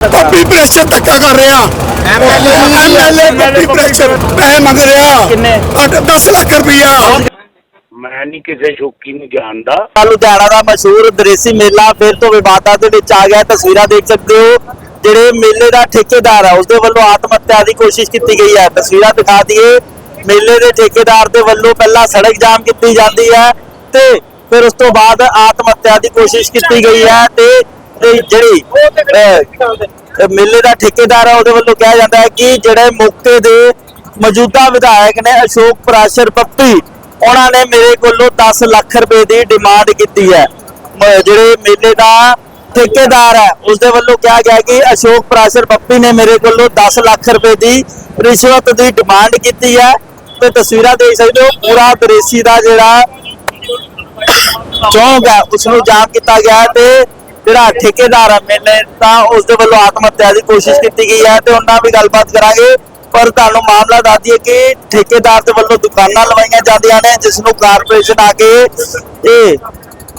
ਪੱਪੀ pressure ਧੱਕਾ ਕਰ ਰਿਹਾ। ਐਮਐਲਏ ਪੱਪੀ ਪ੍ਰੈਸ਼ਰ ਮੈਂ ਮੰਗ ਰਿਹਾ। ਕਿੰਨੇ? 10 ਲੱਖ ਰੁਪਇਆ ਮੈਂ ਨਹੀਂ ਕਿਸੇ ਸ਼ੌਕੀ ਨੂੰ ਜਾਣਦਾ। ਲੁਧਿਆਣਾ ਦਾ ਮਸ਼ਹੂਰ ਦਰੇਸੀ ਮੇਲਾ ਫਿਰ ਤੋਂ ਵਿਵਾਦਾਂ ਦੇ ਵਿੱਚ ਆ ਗਿਆ। ਤਸਵੀਰਾਂ ਦੇਖ ਸਕਦੇ ਹੋ ਜਿਹੜੇ ਮੇਲੇ ਦਾ ਠੇਕੇਦਾਰ ਹੈ ਉਸਦੇ ਵੱਲੋਂ ਆਤਮ ਹੱਤਿਆ ਦੀ ਕੋਸ਼ਿਸ਼ ਕੀਤੀ ਗਈ ਹੈ। ਤਸਵੀਰਾਂ ਦਿਖਾ ਦਈਏ ਮੇਲੇ ਦੇ ਠੇਕੇਦਾਰ ਦੇ ਵੱਲੋਂ ਪਹਿਲਾਂ ਸੜਕ ਜਾਮ ਕੀਤੀ ਜਾਂਦੀ ਹੈ ਤੇ ਫਿਰ ਉਸ ਤੋਂ ਬਾਅਦ ਆਤਮ ਹੱਤਿਆ ਦੀ ਕੋਸ਼ਿਸ਼ ਕੀਤੀ ਗਈ ਹੈ ਤੇ ਇਹ ਜਿਹੜੀ ਅਹ, ਮੇਲੇ ਦਾ ਠੇਕੇਦਾਰ ਹੈ ਉਹਦੇ ਵੱਲੋਂ ਕਿਹਾ ਜਾਂਦਾ ਹੈ ਕਿ ਜਿਹੜੇ ਮੌਕੇ ਦੇ ਮੌਜੂਦਾ ਵਿਧਾਇਕ ਨੇ ਅਸ਼ੋਕ ਪ੍ਰਾਸ਼ਰ ਪੱਪੀ ਉਹਨਾਂ ਨੇ ਮੇਰੇ ਕੋਲੋਂ 10 ਲੱਖ ਰੁਪਏ ਦੀ ਡਿਮਾਂਡ ਕੀਤੀ ਹੈ। ਮ- ਜਿਹੜੇ ਮੇਲੇ ਦਾ ਠੇਕੇਦਾਰ ਹੈ ਉਸ ਵੱਲੋਂ ਕਿਹਾ ਗਿਆ ਕਿ ਅਸ਼ੋਕ ਪ੍ਰਾਸ਼ਰ ਪੱਪੀ ਨੇ ਮੇਰੇ ਕੋਲੋਂ 10 ਲੱਖ ਰੁਪਏ ਦੀ ਰਿਸ਼ਵਤ ਦੀ ਡਿਮਾਂਡ ਕੀਤੀ ਹੈ। ਤੇ ਤਸਵੀਰਾਂ ਦੇਖ ਸਕਦੇ ਹੋ ਪੂਰਾ ਦਰੇਸੀ ਦਾ ਜਿਹੜਾ ਚੌਂਕ ਹੈ ਉਸ ਨੂੰ ਜਾਮ ਕੀਤਾ ਗਿਆ ਹੈ ਤੇ ਜਿਹੜਾ ਠੇਕੇਦਾਰ ਹੈ ਮੇਲੇ ਤਾਂ ਉਸ ਦੇ ਵੱਲੋਂ ਆਤਮ ਹੱਤਿਆ ਦੀ ਕੋਸ਼ਿਸ਼ ਕੀਤੀ ਗਈ ਹੈ ਤੇ ਉਹਨਾਂ ਵੀ ਗੱਲਬਾਤ ਕਰਾਂਗੇ। ਪਰ ਤੁਹਾਨੂੰ ਮਾਮਲਾ ਦੱਸ ਦਈਏ ਕਿ ਠੇਕੇਦਾਰ ਦੇ ਵੱਲੋਂ ਦੁਕਾਨਾਂ ਲਵਾਈਆਂ ਜਾਂਦੀਆਂ ਨੇ, ਜਿਸ ਨੂੰ ਕਾਰਪੋਰੇਸ਼ਨ ਆ ਕੇ ਇਹ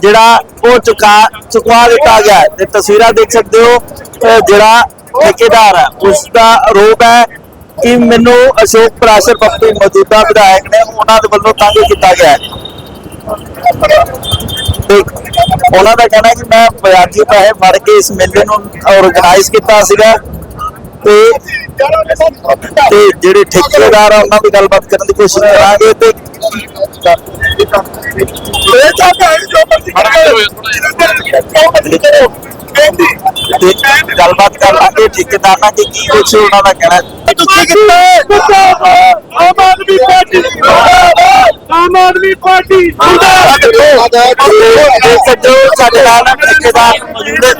ਜਿਹੜਾ ਉਹ ਚੁਕਾ, ਚੁਕਵਾ ਦਿੱਤਾ ਗਿਆ ਤੇ ਤਸਵੀਰਾਂ ਦੇਖ ਸਕਦੇ ਹੋ ਜਿਹੜਾ ਠੇਕੇਦਾਰ ਹੈ ਉਸ ਦਾ ਆਰੋਪ ਹੈ ਕਿ ਮੈਨੂੰ ਅਸ਼ੋਕ ਪ੍ਰਾਸ਼ਰ ਪੱਪੀ ਮੌਜੂਦਾ ਵਿਧਾਇਕ ਨੇ ਉਹਨਾਂ ਦੇ ਵੱਲੋਂ ਤੰਗ ਕੀਤਾ ਗਿਆ ਹੈ। ਉਹਨਾਂ ਦਾ ਕਹਿਣਾ ਕਿ ਮੈਂ ਵਿਆਜੀ ਪੈਸੇ ਫੜ ਕੇ ਇਸ ਮੇਲੇ ਨੂੰ ਆਰਗੇਨਾਈਜ਼ ਕੀਤਾ ਸੀਗਾ ਤੇ ਤੇ ਜਿਹੜੇ ਠੇਕੇਦਾਰ ਆ, ਉਹਨਾਂ ਦੀ ਗੱਲਬਾਤ ਕਰਨ ਦੀ ਕੋਸ਼ਿਸ਼ ਕਰਾਂਗੇ ਤੇ ਇਹ ਤਾਂ ਭੈਣ ਜੋ ਤੇ ਗੱਲਬਾਤ ਕਰਾਂਗੇ ਠੇਕੇਦਾਰ ਨਾਲ ਕਿ ਕੀ ਕੁਛ ਉਹਨਾਂ ਦਾ ਕਹਿਣਾ ਤੁਸੀਂ ਕਿੱਥੇ ਆਮ ਆਦਮੀ ਪਾਰਟੀ ਆਮ ਆਦਮੀ ਪਾਰਟੀ ਦੇਖ ਸਕਦੇ ਹੋ ਸਾਡੇ ਨਾਲ ਠੇਕੇਦਾਰ ਮੌਜੂਦ ਹੈ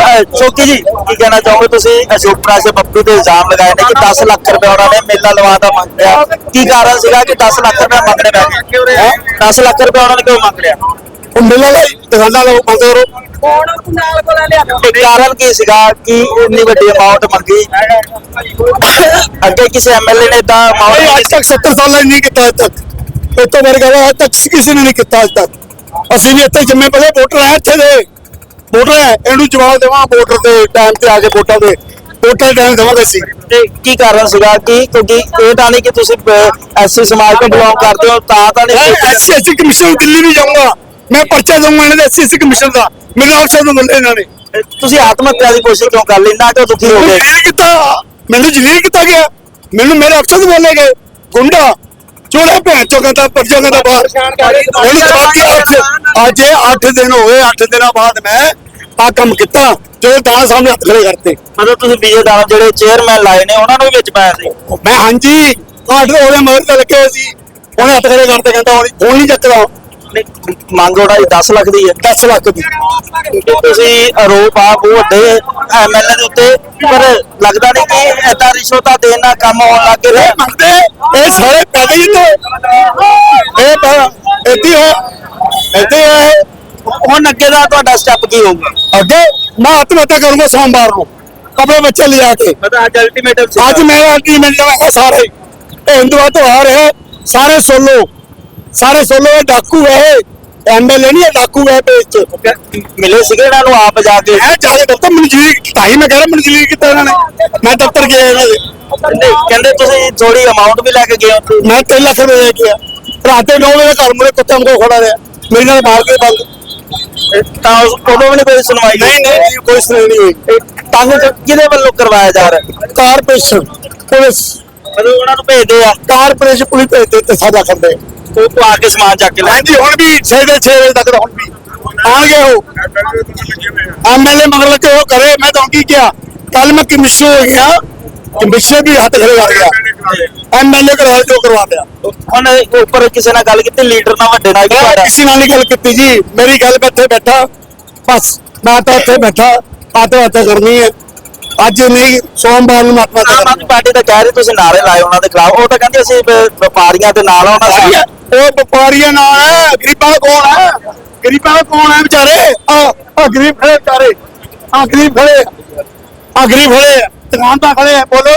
ਅਹ ਚੌਕੀ ਜੀ ਕੀ ਕਹਿਣਾ ਚਾਹੋਗੇ ਤੁਸੀਂ? ਅਸ਼ੋਕ ਪ੍ਰਾਸ਼ਰ ਪੱਪੂ ਤੇ ਇਲਜ਼ਾਮ ਲਗਾਏ ਨੇ ਕਿ 10 ਲੱਖ ਰੁਪਏ ਉਹਨਾਂ ਨੇ ਮੇਲਾ ਲਵਾ ਦਾ ਮੰਗਿਆ। ਕੀ ਕਾਰਨ ਸੀਗਾ ਕਿ 10 ਲੱਖ ਰੁਪਏ ਮੰਗਣੇ ਪੈ ਗਏ ਹੈਂ? 10 ਲੱਖ ਰੁਪਏ ਉਹਨਾਂ ਨੇ ਕਿਉਂ ਮੰਗ ਲਿਆ? ਉਹ ਮਿਲਣਾ ਲਈ ਦੁਕਾਨਾਂ ਲਓ ਬੰਦ ਕਰੋ। ਕਾਰਨ ਕੀ ਸੀਗਾ ਕਿ ਇੰਨੀ ਵੱਡੀ ਅਮਾਉਂਟ ਮੰਗੀ? ਅੱਗੇ ਕਿਸੇ ਐਮਐਲਏ ਨੇ ਤਾਂ ਇਹ ਅੱਜ ਅਮਾਉਂਟ ਤੱਕ 70 ਸਾਲਾਂ ਨਹੀਂ ਕੀਤਾ ਅੱਜ ਤੱਕ। ਇਹ ਤੋਂ ਮੇਰੇ ਕਹਿੰਦਾ ਅੱਜ ਤੱਕ ਕਿਸੇ ਨੇ ਨਹੀਂ ਕੀਤਾ ਅੱਜ ਤੱਕ। ਅਸੀਂ ਵੀ ਇੱਥੇ ਜੰਮੇ ਪਲੇ ਵੋਟਰ ਆ ਇੱਥੇ ਦੇ। ਵੋਟਰ ਹੈ ਇਹਨੂੰ ਜਵਾਬ ਦੇਵਾਂ ਵੋਟਰ ਦੇ ਟਾਈਮ ਤੇ ਆ ਕੇ ਵੋਟਾਂ ਦੇ। ਵੋਟਰ ਟਾਈਮ ਦੇਵਾਂਗੇ ਅਸੀਂ। ਤੇ ਕੀ ਕਾਰਨ ਸੀਗਾ? ਕਿ ਕਿਉਂਕਿ ਇਹ ਤਾਂ ਨਹੀਂ ਕਿ ਤੁਸੀਂ ਐਸਸੀ ਸਮਾਜ ਤੋਂ ਬਿਲੋਂਗ ਕਰਦੇ ਹੋ ਤਾਂ ਤਾਂ ਨਹੀਂ ਐਸਸੀ ਕਮਿਸ਼ਨ ਦਿੱਲੀ ਵੀ ਜਾਊਂਗਾ। ਮੈਂ ਪਰਚਾ ਦਊਂਗਾ ਇਹਨਾਂ ਦੇ ਐਸਸੀ ਕਮਿਸ਼ਨ ਦਾ। ਮੇਰੇ ਅਫਸਰ ਨੂੰ ਮਿਲੇ ਇਹਨਾਂ ਨੇ। ਤੁਸੀਂ ਆਤਮ ਹੱਤਿਆ ਦੀ ਕੋਸ਼ਿਸ਼ ਕਿਉਂ ਕਰ ਲਈ? ਇੰਨਾ ਕਿਉਂ ਦੁਖੀ ਹੋ ਮੈਨੂੰ ਗਏ? ਮੈਨੂੰ ਜਲੀਲ ਕੀਤਾ ਗਿਆ। ਮੈਨੂੰ ਮੇਰੇ ਅਫਸਰ ਨੂੰ ਬੋਲੇ ਗਏ। ਗੁੰਡਾ। ਚੋਲੇ ਭੈਣ ਚੋ ਕਹਿੰਦਾ ਪਰਚਾ ਕਹਿੰਦਾ ਬਾਹਰ। ਉਹਨੂੰ ਜਵਾਬ ਅੱਜ ਅੱਜ ਇਹ 8 ਦਿਨ ਹੋਏ 8 ਦਿਨਾਂ ਬਾਅਦ ਮੈਂ ਆ ਕੰਮ ਕੀਤਾ ਜਦੋਂ ਤਾਂ ਸਾਹਮਣੇ ਹੱਥ ਖੜੇ ਕਰਤੇ। ਮਤਲਬ ਤੁਸੀਂ ਬੀਜੇ ਦਾ ਜਿਹੜੇ ਚੇਅਰਮੈਨ ਲਾਏ ਨੇ ਉਹਨਾਂ ਨੂੰ ਵੀ ਵਿੱਚ ਪਾਇਆ ਸੀ? ਮੈਂ ਹਾਂਜੀ ਦੇ ਉਹਦੇ ਮਗਰ ਤੇ ਲੱਗੇ ਸੀ ਉਹਨੇ ਹੱਥ ਖੜੇ ਕਰਤੇ ਕਹਿੰਦਾ ਹੁਣ ਨਹੀਂ ਚੱਕਦਾ ਮੰਗ ਉਹਨਾਂ ਦੀ 10 ਲੱਖ ਦੀ ਹੈ। 10 ਲੱਖ ਦੀ। ਤੁਸੀਂ ਆਰੋਪ ਆ ਵੱਡੇ ਐਮਐਲਏ ਦੇ ਉੱਤੇ ਪਰ ਲੱਗਦਾ ਨਹੀਂ ਕਿ ਏਦਾਂ ਰਿਸ਼ਵਤਾਂ ਦੇਣ ਨਾਲ ਕੰਮ ਹੋਣ ਲੱਗ ਗਏ ਮੰਗਦੇ ਇਹ ਸਾਰੇ ਪੈਦੇ ਹੀ ਤੇ। ਇਹ ਤਾਂ ਇੱਥੇ ਹੋ ਇੱਥੇ ਹੈ ਹੁਣ ਅੱਗੇ ਦਾ ਤੁਹਾਡਾ ਸਟੈਪ ਕੀ ਹੋਊਗਾ? ਅੱਗੇ ਮੈਂ ਆਤਮ ਹੱਤਿਆ ਕਰੂੰਗਾ ਸੋਮਵਾਰ ਨੂੰ। ਆਪਣੇ ਬੱਚੇ ਲਿਜਾ ਕੇ। ਮਤਲਬ ਅੱਜ ਅਲਟੀਮੇਟਮ ਅੱਜ ਮੇਰਾ ਅਗਰੀਮੈਂਟ ਹੈ ਸਾਰੇ। ਇਹ ਹਿੰਦੂਆ ਤਿਉਹਾਰ ਹੈ ਸਾਰੇ ਸੋਲੋ ਸਾਰੇ ਸੋਲੋ ਡਾਕੂ ਹੈ ਐਮਐਲਏ ਨਹੀਂ ਡਾਕੂ ਹੈ ਪੇਜ ਚ। ਮਿਲੇ ਸੀਗੇ ਇਹਨਾਂ ਨੂੰ ਆਪ ਜਾ ਕੇ? ਇਹ ਜਾ ਕੇ ਦਫ਼ਤਰ ਮਨਜ਼ੂਰੀ ਤਾਈ ਮੈਂ ਕਹਿ ਰਿਹਾ ਮਨਜ਼ੂਰੀ ਕੀਤਾ ਇਹਨਾਂ ਨੇ। ਮੈਂ ਦਫ਼ਤਰ ਗਿਆ ਇਹਨਾਂ ਦੇ। ਕਹਿੰਦੇ ਕਹਿੰਦੇ ਤੁਸੀਂ ਥੋੜੀ ਅਮਾਉਂਟ ਵੀ ਲੈ ਕੇ ਗਏ ਹੋ ਮੈਂ 3 ਲੱਖ ਰੁਪਏ ਦੇ ਕੇ ਆ ਰਾਤ ਦੇ 9 ਵਜੇ ਘਰ ਮੁਰੇ ਕੁੱਤੇ ਵਾਂਗੂ ਖੜਾ ਰਿਹਾ। ਮੇਰੇ ਨਾਲ ਮਾਰ ਕੇ ਬੰਦ। ਤਾਂ ਉਸ ਉਦੋਂ ਵੀ ਕੋਈ ਸੁਣਵਾਈ ਨਹੀਂ ਨਹੀਂ ਕੋਈ ਸੁਣਾਈ ਨਹੀਂ ਹੋਈ। ਤੰਗ ਕਿਹਦੇ ਵੱਲੋਂ ਕਰਵਾਇਆ ਜਾ ਰਿਹਾ? Corporation police. ਮਤਲਬ ਉਹਨਾਂ ਨੂੰ ਭੇਜਦੇ ਆ। ਕਾਰਪੋਰੇਸ਼ਨ ਪੁਲਿਸ ਭੇਜਦੇ ਤੇ ਸਾਡਾ ਕਰਦੇ। ਉਹ ਤੋਂ ਆ ਕੇ ਸਮਾਨ ਚੱਕ ਕੇ ਲੈ ਹਾਂਜੀ ਹੁਣ ਵੀ 6 ਦੇ 6 ਵਜੇ ਤੱਕ ਤਾਂ ਹੁਣ ਵੀ ਆਣਗੇ ਉਹ। ਐਮਐਲਏ ਮਗਰ ਲੱਗੇ ਉਹ ਕਰੇ ਮੈਂ ਤਾਂ ਕੀ ਕਿਹਾ ਕੱਲ ਮੈਂ ਕਮਿਸ਼ਨ ਹੋ ਗਿਆ ਕਮਿਸ਼ਨ ਵੀ ਹੱਥ ਖੜੇ ਕਰ ਗਿਆ। ਐਮਐਲਏ ਕਰਵਾ ਜੋ ਕਰਵਾ ਦਿਆ। ਹੁਣ ਉੱਪਰ ਕਿਸੇ ਨਾਲ ਗੱਲ ਕੀਤੀ ਲੀਡਰ ਨਾਲ ਵੱਡੇ ਨਾਲ ਕੀ ਮੈਂ ਤੁਹਾਡਾ ਕਿਸੇ ਨਾਲ ਨਹੀਂ ਗੱਲ ਕੀਤੀ ਜੀ ਮੇਰੀ ਗੱਲ ਇੱਥੇ ਬੈਠਾ ਬਸ ਮੈਂ ਤਾਂ ਇੱਥੇ ਬੈਠਾ ਕਰਨੀ ਹੈ। ਅੱਜ ਨਹੀਂ ਸੋਮਵਾਰ ਨੂੰ ਆਤਮਾ ਆਮ ਕਰਨੀ ਆਦਮੀ ਪਾਰਟੀ ਤਾਂ ਕਹਿ ਰਹੀ ਤੁਸੀਂ ਨਾਰੇ ਲਾਏ ਉਹਨਾਂ ਦੇ ਖਿਲਾਫ ਉਹ ਤਾਂ ਕਹਿੰਦੇ ਅਸੀਂ ਵਪਾਰੀਆਂ ਦੇ ਨਾਲ ਆਉਣਾ ਸੀ ਉਹ ਵਪਾਰੀਆਂ ਨਾਲ ਹੈ ਗਰੀਬਾਂ ਦਾ ਕੌਣ ਹੈ? ਗਰੀਬਾਂ ਦਾ ਕੌਣ ਹੈ ਵਿਚਾਰੇ? ਆ ਆ ਗਰੀਬ ਖੜੇ ਵਿਚਾਰੇ। ਆ ਗਰੀਬ ਖੜੇ। ਆ ਗਰੀਬ ਖੜੇ। ਆ। ਦੁਕਾਨਦਾਰ। ਖੜੇ ਬੋਲੋ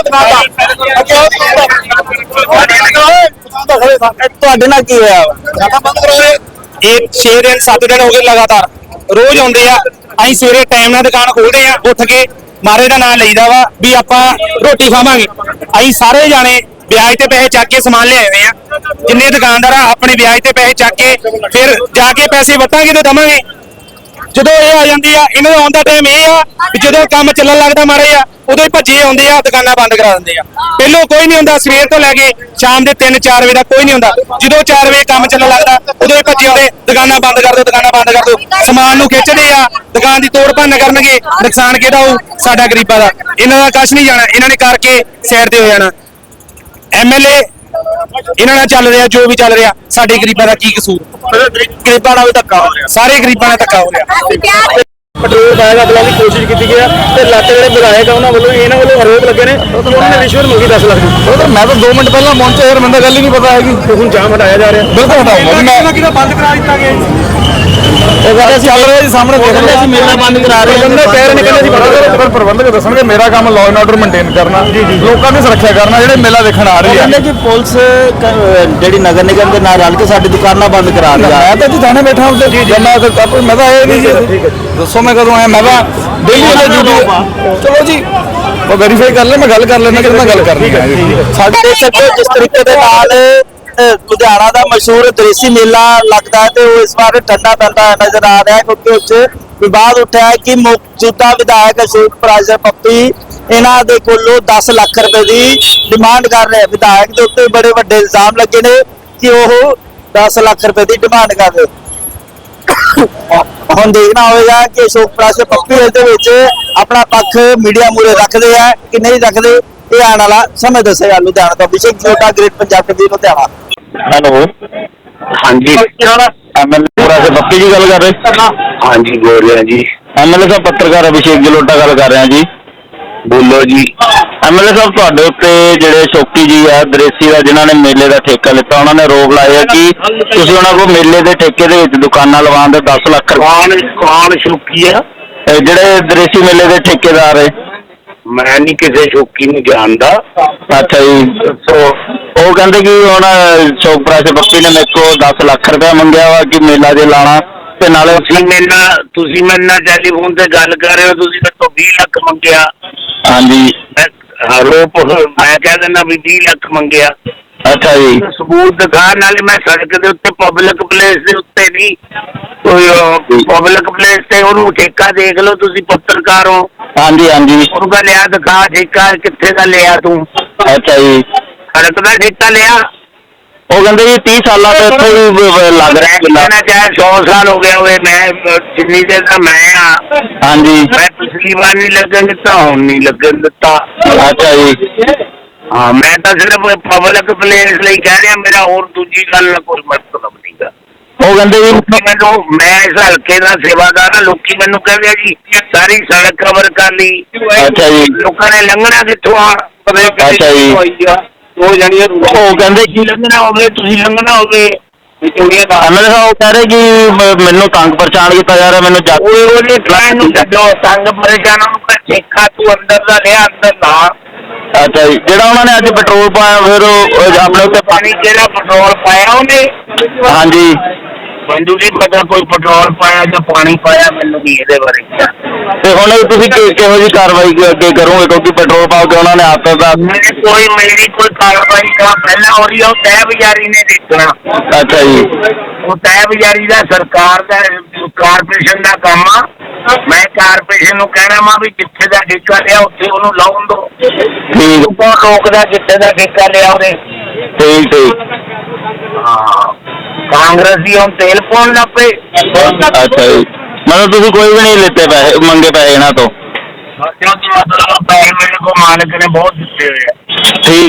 ਖੜੇ ਸਨ ਇਹ ਤੁਹਾਡੇ ਨਾਲ ਕੀ ਹੋਇਆ? ਸਾਡਾ ਬੰਦ ਕਰੋ ਇਹ। ਇਹ 6 ਦਿਨ 7 ਦਿਨ ਹੋ ਗਏ ਲਗਾਤਾਰ। ਰੋਜ਼ ਆਉਂਦੇ ਆ। ਅਸੀਂ ਸਵੇਰੇ ਟਾਈਮ ਨਾਲ ਦੁਕਾਨ ਖੋਲਦੇ ਆ ਉੱਠ ਕੇ ਮਾਰੇ ਦਾ ਨਾਂ ਲਈਦਾ ਵਾ ਵੀ ਆਪਾਂ ਰੋਟੀ ਖਾਵਾਂਗੇ। ਅਸੀਂ ਸਾਰੇ ਜਾਣੇ ਵਿਆਜ ਤੇ ਪੈਸੇ ਚੱਕ ਕੇ ਸਮਾਨ ਲਿਆਏ ਹੋਏ ਆ। ਜਿੰਨੇ ਦੁਕਾਨਦਾਰ ਆ, ਆਪਣੇ ਵਿਆਜ ਤੇ ਪੈਸੇ ਚੱਕ ਕੇ ਫਿਰ ਜਾ ਕੇ ਪੈਸੇ ਵਟਾਂਗੇ ਤੇ ਦਵਾਂਗੇ। ਜਦੋਂ ਇਹ ਆ ਜਾਂਦੀ ਆ, ਇਹਨਾਂ ਦਾ ਆਉਣ ਦਾ ਟਾਈਮ ਇਹ ਆ ਵੀ ਜਦੋਂ ਕੰਮ ਚੱਲਣ ਲੱਗਦਾ ਮਾਰੇ ਆ ਉਦੋਂ ਹੀ ਭੱਜੇ ਆਉਂਦੇ ਆ, ਦੁਕਾਨਾਂ ਬੰਦ ਕਰਾ ਦਿੰਦੇ ਆ। ਪਹਿਲੋਂ ਕੋਈ ਨਹੀਂ ਹੁੰਦਾ, ਸਵੇਰ ਤੋਂ ਲੈ ਕੇ ਸ਼ਾਮ ਦੇ 3-4 ਵਜੇ ਤੱਕ ਕੋਈ ਨਹੀਂ ਹੁੰਦਾ। ਜਦੋਂ 4 ਵਜੇ ਕੰਮ ਚੱਲਣ ਲੱਗਦਾ, ਉਦੋਂ ਹੀ ਭੱਜੇ ਆਉਂਦੇ, ਦੁਕਾਨਾਂ ਬੰਦ ਕਰ ਦਿਓ ਦੁਕਾਨਾਂ ਬੰਦ ਕਰ ਦਿਓ ਸਮਾਨ ਨੂੰ ਖਿੱਚਦੇ ਆ, ਦੁਕਾਨ ਦੀ ਤੋੜ ਭੰਨ ਕਰਨਗੇ, ਨੁਕਸਾਨ ਕਿਹਦਾ ਹੋਊ? ਸਾਡਾ ਗਰੀਬਾਂ ਦਾ। ਇਹਨਾਂ ਦਾ ਕੁਛ ਨਹੀਂ ਜਾਣਾ, ਇਹਨਾਂ ਨੇ ਕਰਕੇ ਸਾਈਡ ਤੇ ਹੋ ਜਾਣਾ। ਐਮਐਲਏ ਇਹਨਾਂ ਨਾਲ ਚੱਲ ਰਿਹਾ ਜੋ ਵੀ ਚੱਲ ਰਿਹਾ ਸਾਡੇ ਗਰੀਬਾਂ ਦਾ ਕੀ ਕਸੂਰ? ਗਰੀਬਾਂ ਨਾਲ ਵੀ ਧੱਕਾ ਹੋ ਰਿਹਾ। ਸਾਰੇ ਗਰੀਬਾਂ ਨਾਲ ਧੱਕਾ ਹੋ ਰਿਹਾ। ਪੈਟਰੋਲ ਬੈਗ ਅਗਲਾ ਦੀ ਕੋਸ਼ਿਸ਼ ਕੀਤੀ ਗਈ ਹੈ ਤੇ ਲੱਤ ਜਿਹੜੇ ਵਿਧਾਇਕ ਆ ਉਹਨਾਂ ਵੱਲੋਂ ਇਹਨਾਂ ਵੱਲੋਂ ਆਰੋਪ ਲੱਗੇ ਨੇ ਉਹਨਾਂ ਨੇ ਰਿਸ਼ਵਤ ਮੰਗੀ 10 ਲੱਖ ਦੀ। ਮੈਂ ਤਾਂ 2 ਮਿੰਟ ਪਹਿਲਾਂ ਪਹੁੰਚਿਆ ਯਾਰ ਮੈਨੂੰ ਤਾਂ ਗੱਲ ਹੀ ਨਹੀਂ ਪਤਾ ਹੈਗੀ। ਹੁਣ ਜਾਮ ਹਟਾਇਆ ਜਾ ਰਿਹਾ। ਬਿਲਕੁਲ ਹਟਾਉਂਗਾ ਮੈਂ ਕਿਹਦਾ ਬੰਦ ਕਰਾ ਦਿੱਤਾ ਗਿਆ ਉਹ ਕਹਿੰਦੇ ਚੱਲ ਰਿਹਾ ਜੀ ਸਾਹਮਣੇ ਦੇਖ ਰਹੇ ਅਸੀਂ ਮੇਲਾ ਬੰਦ ਕਰਾ ਰਹੇ ਹਾਂ। ਬੰਦੇ ਕਹਿ ਰਹੇ ਨੇ ਕਹਿੰਦੇ ਪਤਾ ਕਰੋ ਫਿਰ ਪ੍ਰਬੰਧਕ ਦੱਸਣਗੇ ਮੇਰਾ ਕੰਮ ਲਾਅ ਐਂਡ ਆਰਡਰ ਮੇਨਟੇਨ ਕਰਨਾ ਲੋਕਾਂ ਦੀ ਸੁਰੱਖਿਆ ਕਰਨਾ ਜਿਹੜੇ ਮੇਲਾ ਦੇਖਣ ਆ ਰਹੇ ਆ। ਕਹਿੰਦੇ ਕਿ ਪੁਲਿਸ ਜਿਹੜੀ ਨਗਰ ਨਿਗਮ ਦੇ ਨਾਲ ਰਲ ਕੇ ਸਾਡੀ ਦੁਕਾਨਾਂ ਬੰਦ ਕਰਾ ਰਹੀ ਆ। ਮੈਂ ਤਾਂ ਜੀ ਥਾਣੇ ਬੈਠਾ ਹਾਂ ਤੇ ਜਮਾ ਕਰ ਮੈਂ ਤਾਂ ਆਇਆ ਨਹੀਂ ਜੀ ਦੱਸੋ ਮੈਂ ਕਦੋਂ ਆਇਆ ਮੈਂ ਤਾਂ ਡੇਲੀ ਵਾਲੇ ਡਿਊਟੀ ਚਲੋ ਜੀ ਉਹ ਵੈਰੀਫਾਈ ਕਰ ਲੈ ਮੈਂ ਗੱਲ ਕਰ ਲੈਣਾ ਕਿ ਮੈਂ ਗੱਲ ਕਰਨੀ ਹੈ। ਸਾਡੇ ਹੋ ਜਿਸ ਤਰੀਕੇ ਦੇ ਨਾਲ ਲੁਧਿਆਣਾ ਦਾ ਮਸ਼ਹੂਰ ਦੇਸੀ ਮੇਲਾ ਲੱਗਦਾ ਹੈ ਤੇ ਉਹ ਇਸ ਵਾਰ ਠੰਡਾ ਪੈਂਦਾ ਨਜ਼ਰ ਆ ਰਿਹਾ ਹੈ ਕਿਉਂਕਿ ਉਸ ਵਿਵਾਦ ਉੱਠਿਆ ਹੈ ਕਿ ਮੌਜੂਦਾ ਵਿਧਾਇਕ ਅਸ਼ੋਕ ਪ੍ਰਾਜਰ ਪੱਪੀ ਇਹਨਾਂ ਦੇ ਕੋਲੋਂ 10 ਲੱਖ ਰੁਪਏ ਦੀ ਡਿਮਾਂਡ ਕਰ ਰਹੇ ਵਿਧਾਇਕ ਦੇ ਉੱਤੇ ਬੜੇ ਵੱਡੇ ਇਲਜ਼ਾਮ ਲੱਗੇ ਨੇ ਕਿ ਉਹ 10 ਲੱਖ ਰੁਪਏ ਦੀ ਡਿਮਾਂਡ ਕਰ ਰਹੇ ਹੁਣ ਦੇਖਣਾ ਹੋਵੇਗਾ ਕਿ ਅਸ਼ੋਕ ਪ੍ਰਾਜਰ ਪੱਪੀ ਇਸ ਦੇ ਵਿੱਚ ਆਪਣਾ ਪੱਖ ਮੀਡੀਆ ਮੂਰੇ ਰੱਖਦੇ ਆ ਕਿ ਨਹੀਂ ਰੱਖਦੇ, ਇਹ ਆਉਣ ਵਾਲਾ ਸਮੇਂ ਦੱਸੇਗਾ। ਲੁਧਿਆਣਾ ਤੋਂ Abhishek Jota, great Punjab TV, Ludhiana. Hello. ਹਾਂਜੀ। ਐਮਐਲਏ ਪ੍ਰਾਜਰ ਪੱਪੀ ਜੀ ਗੱਲ ਕਰ ਰਹੇ? ਹਾਂਜੀ ਬੋਲ ਰਿਹਾ ਜੀ। ਐਮਐਲਏ ਸਾਹਿਬ ਪੱਤਰਕਾਰ ਅਭਿਸ਼ੇਕ ਜਲੋਟਾ ਗੱਲ ਕਰ ਰਹੇ ਜੀ। ਬੋਲੋ ਜੀ। ਐਮਐਲਏ ਸਾਹਿਬ ਤੁਹਾਡੇ ਉੱਤੇ ਜਿਹੜੇ ਸ਼ੌਕੀ ਜੀ ਆ ਦਰੇਸੀ ਦਾ ਜਿਨ੍ਹਾਂ ਨੇ ਮੇਲੇ ਦਾ ਠੇਕਾ ਲਿੱਤਾ ਉਹਨਾਂ ਨੇ ਰੋਕ ਲਾਇਆ ਕਿ ਤੁਸੀਂ ਉਹਨਾਂ ਕੋਲ ਮੇਲੇ ਦੇ ਠੇਕੇ ਦੇ ਵਿੱਚ ਦੁਕਾਨਾਂ ਲਵਾਉਣ ਦੇ 10 ਲੱਖ ਰੁਪਏ। ਕੌਣ ਕੌਣ ਸ਼ੌਕੀ ਆ? ਇਹ ਜਿਹੜੇ ਦਰੇਸੀ ਮੇਲੇ ਦੇ ਠੇਕੇਦਾਰ ਹੈ ਮੈਂ ਨਹੀਂ ਕਿਸੇ ਸ਼ੌਕੀ ਨੂੰ ਜਾਣਦਾ। ਅੱਛਾ ਜੀ। ਸੋ ਉਹ ਕਹਿੰਦੇ ਕਿ ਹੁਣ ਸ਼ੌਕ ਪ੍ਰਾਜਰ ਪੱਪੀ ਨੇ ਮੇਰੇ ਕੋਲ 10 ਲੱਖ ਰੁਪਏ ਮੰਗਿਆ ਵਾ ਕਿ ਮੇਲਾ ਜੇ ਲਾਣਾ ਤੇ ਨਾਲੇ ਤੁਸੀਂ ਮੇਰੇ ਨਾਲ ਤੁਸੀਂ ਮੇਰੇ ਨਾਲ ਟੈਲੀਫੋਨ ਤੇ ਗੱਲ ਕਰ ਰਹੇ ਹੋ ਤੁਸੀਂ ਮੇਰੇ ਤੋਂ 20 ਲੱਖ ਮੰਗਿਆ। ਹਾਂਜੀ। ਮੈਂ ਆਰੋਪ ਮੈਂ ਕਹਿ ਦਿੰਦਾ ਵੀ 20 ਲੱਖ ਮੰਗਿਆ। ਅੱਛਾ ਜੀ। ਸਬੂਤ ਦਿਖਾਉਣ ਨਾਲੇ ਮੈਂ ਸੜਕ ਦੇ ਉੱਤੇ ਪਬਲਿਕ ਪਲੇਸ ਦੇ ਉੱਤੇ ਨਹੀਂ। ਕੋਈ ਪਬਲਿਕ ਪਲੇਸ ਤੇ ਉਹਨੂੰ ਠੇਕਾ ਦੇਖ ਲਓ ਤੁਸੀਂ ਪੱਤਰਕਾਰ ਹੋ। ਹਾਂਜੀ ਹਾਂਜੀ। ਉਹਨੂੰ ਕਹ ਲਿਆ ਦਿਖਾ ਠੇਕਾ ਕਿੱਥੇ ਦਾ ਲਿਆ ਤੂੰ? ਅੱਛਾ ਜੀ। ਸੜਕ ਦਾ ਠੇਕਾ ਲਿਆ। ਉਹ ਕਹਿੰਦੇ ਜੀ 30 ਸਾਲਾਂ ਤੋਂ ਇੱਥੇ ਹੀ ਵ- ਵ- ਲੱਗ ਰਿਹਾ ਮੈਂ ਮੇਲਾ ਕਹਿਣਾ ਚਾਹੇ 100 ਸਾਲ ਹੋ ਗਿਆ ਹੋਵੇ ਮੈਂ ਅਹ, ਜਿੰਨੀ ਦੇਰ ਦਾ ਮੈਂ ਆ ਹਾਂਜੀ। ਮੈਂ ਪਿਛਲੀ ਵਾਰ ਨਹੀਂ ਲੱਗਣ ਦਿੱਤਾ ਹੁਣ ਨਹੀਂ ਲੱਗਣ ਦਿੱਤਾ। ਅੱਛਾ ਜੀ। ਹਾਂ ਮੈਂ ਤਾਂ ਸਿਰਫ ਪਬਲਿਕ ਪਲੇਸ ਲਈ ਕਹਿ ਰਿਹਾ ਮੇਰਾ ਹੋਰ ਦੂਜੀ ਗੱਲ ਨਾਲ ਕੋਈ ਮਤਲਬ ਨਹੀਂਗਾ ਉਹ ਕਹਿੰਦੇ ਜੀ ਲੋਕੀ ਮੈਨੂੰ ਮੈਂ ਇਸ ਹਲਕੇ ਦਾ ਸੇਵਾਦਾਰ ਹਾਂ ਲੋਕੀ ਮੈਨੂੰ ਕਹਿੰਦੇ ਆ ਜੀ ਸਾਰੀ ਸੜਕ ਕਵਰ ਕਰ ਲਈ। ਅੱਛਾ ਜੀ। ਲੋਕਾਂ ਨੇ ਲੰਘਣਾ ਕਿੱਥੋਂ ਆ? ਪਤਾ ਅੱਛਾ ਜੀ। ਕਿੱਥੋਂ ਆ। ਉਹ ਜਾਣੀ ਉਹ ਕਹਿੰਦੇ ਤੁਸੀਂ ਲੰਘਣਾ ਹੋਵੇ ਤੁਸੀਂ ਲੰਘਣਾ ਹੋਵੇ ਚੋਰੀਆਂ ਦਾ ਐਮਐਲਏ ਸਾਹਿਬ ਉਹ ਕਹਿ ਰਹੇ ਕਿ ਮ- ਮੈਨੂੰ ਤੰਗ ਪਰੇਸ਼ਾਨ ਕੀਤਾ ਜਾ ਰਿਹਾ ਮੈਨੂੰ ਜਾ ਉਹ ਉਹਦੇ ਕਲਾਇੰਟ ਨੂੰ ਛੱਡੋ ਤੰਗ ਪਰੇਸ਼ਾਨਾਂ ਨੂੰ ਕਹ ਠੇਕਾ ਤੂੰ ਅੰਦਰ ਦਾ ਲਿਆ ਅੰਦਰ ਨਾ ਅੱਛਾ ਜੀ। ਜਿਹੜਾ ਉਹਨਾਂ ਨੇ ਅੱਜ ਪੈਟਰੋਲ ਪਾਇਆ ਫਿਰ ਉਹ ਉਹ ਆਪਣੇ ਉੱਤੇ ਪਾਣੀ ਪਾਣੀ ਜਿਹੜਾ ਪੈਟਰੋਲ ਪਾਇਆ ਉਹਨੇ। ਹਾਂਜੀ। ਮੈਨੂੰ ਨਹੀਂ ਪਤਾ ਕੋਈ ਪੈਟਰੋਲ ਪਾਇਆ ਜਾਂ ਪਾਣੀ ਪਾਇਆ ਮੈਨੂੰ ਵੀ ਇਹਦੇ ਬਾਰੇ ਤੇ ਹੁਣ ਤੁਸੀਂ ਕਿ- ਕਿਹੋ ਜੀ ਕਾਰਵਾਈ ਕ- ਅੱਗੇ ਕਰੋਗੇ? ਕਿਉਂਕਿ ਪੈਟਰੋਲ ਪਾ ਕੇ ਉਹਨਾਂ ਨੇ ਹੱਥ ਦਾ ਮੇਰੇ ਕੋਈ ਮੇਰੀ ਕੋਈ ਕਾਰਵਾਈ ਕਾ ਪਹਿਲਾਂ ਹੋ ਰਹੀ ਆ ਉਹ ਤੈ ਬਜ਼ਾਰੀ ਨੇ ਦੇਖਣਾ। ਅੱਛਾ ਜੀ। ਉਹ ਤੈ ਬਜ਼ਾਰੀ ਦਾ ਸਰਕਾਰ ਦਾ ਕਾਰਪੋਰੇਸ਼ਨ ਦਾ ਕੰਮ ਆ। ਮੈਂ ਕਾਰਪੋਰੇਸ਼ਨ ਨੂੰ ਕਹਿਣਾ ਵਾ ਵੀ ਜਿੱਥੇ ਦਾ ਠੇਕਾ ਲਿਆ ਉੱਥੇ ਉਹਨੂੰ ਲਾਉਣ ਦੋ। ਠੀਕ। ਕੌਣ ਰੋਕਦਾ ਜਿੱਥੇ ਦਾ ਠੇਕਾ ਲਿਆ ਉਹਨੇ ਠੀਕ ਠੀਕ। ਹਾਂ। ਕਾਂਗਰਸੀ ਹੁਣ ਤੇਲ ਪਾਉਣ ਲੱਗ ਪਏ। ਅੱਛਾ ਜੀ। ਮਤਲਬ ਤੁਸੀਂ ਕੋਈ ਵੀ ਨਹੀਂ ਲਿੱਤੇ ਪੈਸੇ ਮੰਗੇ ਪੈਸੇ ਇਹਨਾਂ ਤੋਂ। ਕਿਉਂਕਿ ਮਤਲਬ ਪੈਸੇ ਮੇਰੇ ਕੋ ਮਾਲਕ ਨੇ ਬਹੁਤ ਦਿੱਤੇ ਹੋਏ ਆ। ਠੀਕ।